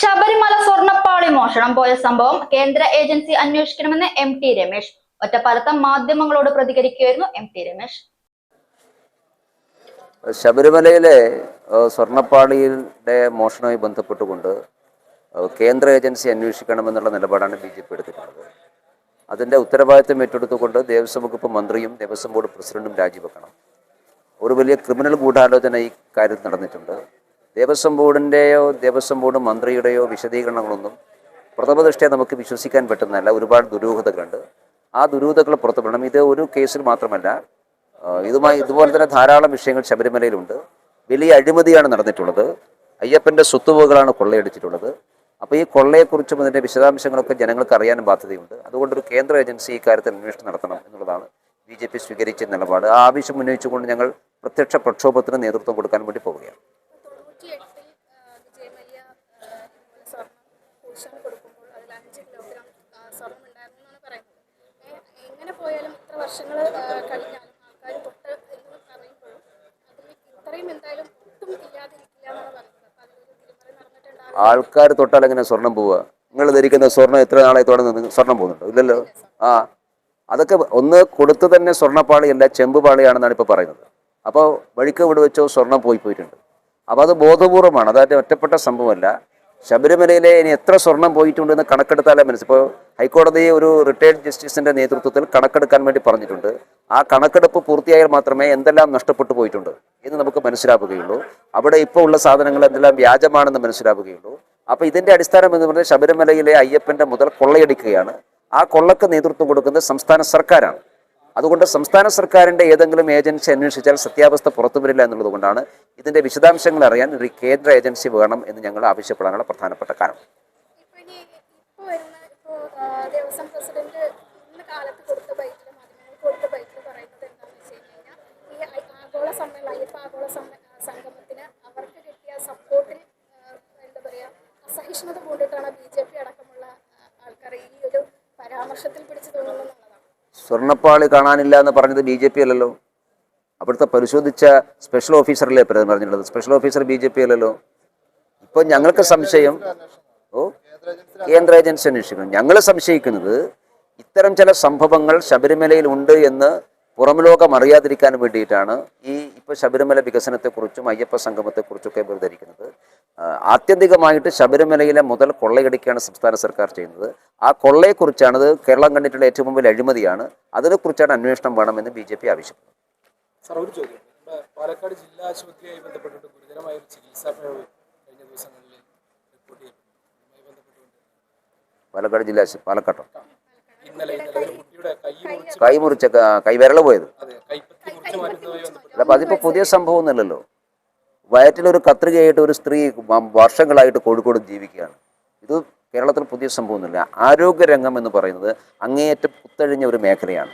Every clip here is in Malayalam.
ശബരിമല സ്വർണപ്പാളി മോഷണം പോയ സംഭവം കേന്ദ്ര ഏജൻസി അന്വേഷിക്കണമെന്ന് എം ടി രമേശ്. ഒറ്റപ്പാലത്ത് മാധ്യമങ്ങളോട് പ്രതികരിക്കുകയായിരുന്നു എം ടി രമേശ്. ശബരിമലയിലെ സ്വർണപ്പാളിയുടെ മോഷണവുമായി ബന്ധപ്പെട്ടുകൊണ്ട് കേന്ദ്ര ഏജൻസി അന്വേഷിക്കണമെന്നുള്ള നിലപാടാണ് ബി ജെ പി എടുത്തിട്ടുള്ളത്. അതിന്റെ ഉത്തരവാദിത്തം ഏറ്റെടുത്തുകൊണ്ട് ദേവസ്വം വകുപ്പ് മന്ത്രിയും ദേവസ്വം ബോർഡ് പ്രസിഡന്റും രാജിവെക്കണം. ഒരു വലിയ ക്രിമിനൽ ഗൂഢാലോചന ഈ കാര്യത്തിൽ നടന്നിട്ടുണ്ട്. ദേവസ്വം ബോർഡിന്റെയോ ദേവസ്വം ബോർഡ് മന്ത്രിയുടെയോ വിശദീകരണങ്ങളൊന്നും പ്രഥമദൃഷ്ടിയെ നമുക്ക് വിശ്വസിക്കാൻ പറ്റുന്നതല്ല. ഒരുപാട് ദുരൂഹതകളുണ്ട്. ആ ദുരൂഹതകൾ പുറത്തുവിടണം ഇത് ഒരു കേസിൽ മാത്രമല്ല. ഇതുമായി ഇതുപോലെ തന്നെ ധാരാളം വിഷയങ്ങൾ ശബരിമലയിലുണ്ട്. വലിയ അഴിമതിയാണ് നടന്നിട്ടുള്ളത്. അയ്യപ്പന്റെ സ്വത്തുവകളാണ് കൊള്ളയടിച്ചിട്ടുള്ളത്. അപ്പോൾ ഈ കൊള്ളയെക്കുറിച്ചും അതിന്റെ വിശദാംശങ്ങളൊക്കെ ജനങ്ങൾക്ക് അറിയാനും ബാധ്യതയുണ്ട്. അതുകൊണ്ട് ഒരു കേന്ദ്ര ഏജൻസി ഇക്കാര്യത്തിൽ കാര്യത്തിൽ അന്വേഷണം നടത്തണം എന്നുള്ളതാണ് ബി ജെ പി സ്വീകരിച്ച നിലപാട്. ആ ആവശ്യം ഉന്നയിച്ചുകൊണ്ട് ഞങ്ങൾ പ്രത്യക്ഷ പ്രക്ഷോഭത്തിന് നേതൃത്വം കൊടുക്കാൻ വേണ്ടി പോവുകയാണ് തൊണ്ണൂറ്റിയെട്ടിൽ വിജയമല്യ ഇതുപോലെ സ്വർണം പൂശാൻ കൊടുക്കുമ്പോൾ അതിൽ അഞ്ച് കിലോഗ്രാം സ്വർണം ഉണ്ടായിരുന്നു എന്നാണ് പറയുന്നത്. എങ്ങനെ പോയാലും ഇത്ര വർഷങ്ങൾ കഴിഞ്ഞാലും ആൾക്കാർ തൊട്ട് എന്ന് പറയുമ്പോഴും അതിൽ ഇത്രയും എന്തായാലും ഒട്ടും ഇല്ലാതിരിക്കില്ല എന്നാണ് പറയുന്നത്. അപ്പം അതിലൊരു തിരിമറി നടന്നിട്ടുണ്ടാകും. ആൾക്കാർ തൊട്ടാൽ എങ്ങനെ സ്വർണം പോവുക? നിങ്ങൾ ധരിക്കുന്ന സ്വർണം എത്ര നാളെ തുടർന്ന് സ്വർണം പോകുന്നുണ്ടോ? ഇല്ലല്ലോ. ആ അതൊക്കെ ഒന്ന് കൊടുത്തു തന്നെ സ്വർണപ്പാളിയല്ല ചെമ്പ് പാളിയാണെന്നാണ് ഇപ്പോൾ പറയുന്നത്. അപ്പോൾ വഴിക്ക് ഇവിടെ വെച്ചോ സ്വർണം പോയി പോയിട്ടുണ്ട്. അപ്പോൾ അത് ബോധപൂർവമാണ് അതായത് ഒറ്റപ്പെട്ട സംഭവമല്ല. ശബരിമലയിലെ ഇനി എത്ര സ്വർണം പോയിട്ടുണ്ടെന്ന് കണക്കെടുത്താലേ മനസ്സിൽ ഇപ്പോൾ ഹൈക്കോടതി ഒരു റിട്ടയർഡ് ജസ്റ്റിസിന്റെ നേതൃത്വത്തിൽ കണക്കെടുക്കാൻ വേണ്ടി പറഞ്ഞിട്ടുണ്ട്. ആ കണക്കെടുപ്പ് പൂർത്തിയായാൽ മാത്രമേ എന്തെല്ലാം നഷ്ടപ്പെട്ടു പോയിട്ടുണ്ട് എന്ന് നമുക്ക് മനസ്സിലാവുകയുള്ളൂ. അവിടെ ഇപ്പോൾ ഉള്ള സാധനങ്ങൾ എന്തെല്ലാം വ്യാജമാണെന്ന് മനസ്സിലാവുകയുള്ളൂ. അപ്പോൾ ഇതിന്റെ അടിസ്ഥാനം എന്ന് പറഞ്ഞാൽ ശബരിമലയിലെ അയ്യപ്പന്റെ മുതൽ കൊള്ളയടിക്കുകയാണ്. ആ കൊള്ളക്ക് നേതൃത്വം കൊടുക്കുന്നത് സംസ്ഥാന സർക്കാരാണ്. അതുകൊണ്ട് സംസ്ഥാന സർക്കാരിന്റെ ഏതെങ്കിലും ഏജൻസി അന്വേഷിച്ചാൽ സത്യാവസ്ഥ പുറത്തു വരില്ല എന്നുള്ളതുകൊണ്ടാണ് ഇതിന്റെ വിശദാംശങ്ങൾ അറിയാൻ ഒരു കേന്ദ്ര ഏജൻസി വേണം എന്ന് ഞങ്ങൾ ആവശ്യപ്പെടാനുള്ള പ്രധാനപ്പെട്ട കാരണം. ദേവസ്വം പ്രസിഡന്റ് കൊടുത്ത കൊടുത്ത പറയുന്നത് എന്താണെന്ന് അവർക്ക് സപ്പോർട്ടിൽ എന്താ ബി ജെ പി അടക്കമുള്ള ആൾക്കാർ ഈ ഒരു പരാമർശത്തിൽ പിടിച്ചു തോന്നുന്നു എന്നുള്ളതാണ് സ്വർണപ്പാളി കാണാനില്ല എന്ന് പറഞ്ഞത് ബി ജെ പി അല്ലല്ലോ. അവിടുത്തെ പരിശോധിച്ച സ്പെഷ്യൽ ഓഫീസറല്ലേ പറഞ്ഞിട്ടുള്ളത്? Special officer B J P അല്ലല്ലോ. ഇപ്പൊ ഞങ്ങൾക്ക് സംശയം ഓ കേന്ദ്ര ഏജൻസി അന്വേഷിക്കണം ഞങ്ങൾ സംശയിക്കുന്നത് ഇത്തരം ചില സംഭവങ്ങൾ ശബരിമലയിൽ ഉണ്ട് എന്ന് പുറം ലോകം അറിയാതിരിക്കാൻ വേണ്ടിയിട്ടാണ് ഈ ഇപ്പൊ ശബരിമല വികസനത്തെക്കുറിച്ചും അയ്യപ്പ സംഗമത്തെക്കുറിച്ചൊക്കെ ധരിക്കുന്നത്. ആത്യന്തികമായിട്ട് ശബരിമലയിലെ മുതൽ കൊള്ളയടിക്കുകയാണ് സംസ്ഥാന സർക്കാർ ചെയ്യുന്നത്. ആ കൊള്ളയെക്കുറിച്ചാണ് ഇത് കേരളം കണ്ടിട്ടുള്ള ഏറ്റവും വലിയ അഴിമതിയാണ്. അതിനെക്കുറിച്ചാണ് അന്വേഷണം വേണമെന്ന് ബി ജെ പി ആവശ്യപ്പെടുന്നത് സാർ ഒരു ചോദ്യം. പാലക്കാട് ജില്ലാ ആശുപത്രിയുമായി ബന്ധപ്പെട്ടിട്ട് ഗുരുതരമായ ഒരു ചികിത്സാ പിഴവ് കഴിഞ്ഞ ദിവസങ്ങളിൽ റിപ്പോർട്ട് ചെയ്യപ്പെട്ടു പാലക്കാട് ജില്ലാ ആശുപത്രി പാലക്കാട്ടോ? ഇന്നലെ ഇന്നലെ ഒരു കുട്ടിയുടെ കൈ മുറിച്ച് കൈ മുറിച്ച കൈവിരൽ പോയത് അതെ കൈപ്പത്തി മുറിച്ച് മാറ്റുന്നതുമായി ബന്ധപ്പെട്ട് അല്ല അപ്പൊ അതിപ്പോ പുതിയ സംഭവമൊന്നുമല്ലല്ലോ. വയറ്റിലൊരു കത്രികയായിട്ട് ഒരു സ്ത്രീ വർഷങ്ങളായിട്ട് കോഴിക്കോട് ജീവിക്കുകയാണ്. ഇത് കേരളത്തിൽ പുതിയ സംഭവമൊന്നുമില്ല. ആരോഗ്യരംഗം എന്ന് പറയുന്നത് അങ്ങേയറ്റം പുത്തഴിഞ്ഞ ഒരു മേഖലയാണ്.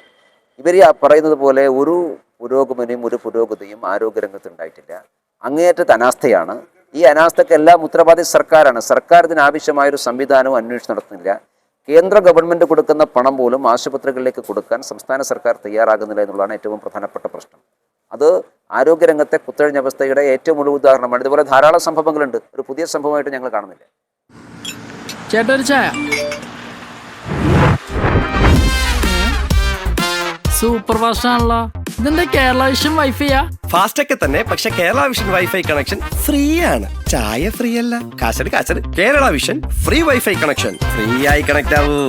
ഇവർ പറയുന്നത് പോലെ ഒരു പുരോഗമനയും ഒരു പുരോഗതിയും ആരോഗ്യരംഗത്ത് ഉണ്ടായിട്ടില്ല. അങ്ങേയറ്റത്തെ അനാസ്ഥയാണ്. ഈ അനാസ്ഥക്കെല്ലാം ഉത്തരവാദി സർക്കാരാണ്. സർക്കാർ ഇതിനാവശ്യമായൊരു സംവിധാനവും അന്വേഷണം നടത്തുന്നില്ല. കേന്ദ്ര ഗവൺമെന്റ് കൊടുക്കുന്ന പണം പോലും ആശുപത്രികളിലേക്ക് കൊടുക്കാൻ സംസ്ഥാന സർക്കാർ തയ്യാറാകുന്നില്ല എന്നുള്ളതാണ് ഏറ്റവും പ്രധാനപ്പെട്ട പ്രശ്നം. അത് ആരോഗ്യരംഗത്തെ കുത്തഴിഞ്ഞ അവസ്ഥയുടെ ഏറ്റവും വലിയ ഉദാഹരണമാണ്. ഇതുപോലെ ധാരാളം സംഭവങ്ങളുണ്ട്. ഒരു പുതിയ സംഭവമായിട്ട് ഞങ്ങൾ കാണുന്നില്ല. സൂപ്പർ കേരള വിഷൻ വൈഫൈയാ ഫാസ്റ്റ് ഒക്കെ തന്നെ പക്ഷെ Kerala Vision wifi connection free ആണ് ചായ ഫ്രീ അല്ല കാശട് കാശട് Kerala Vision free wifi connection. Free ആയി കണക്ട് ആവൂ.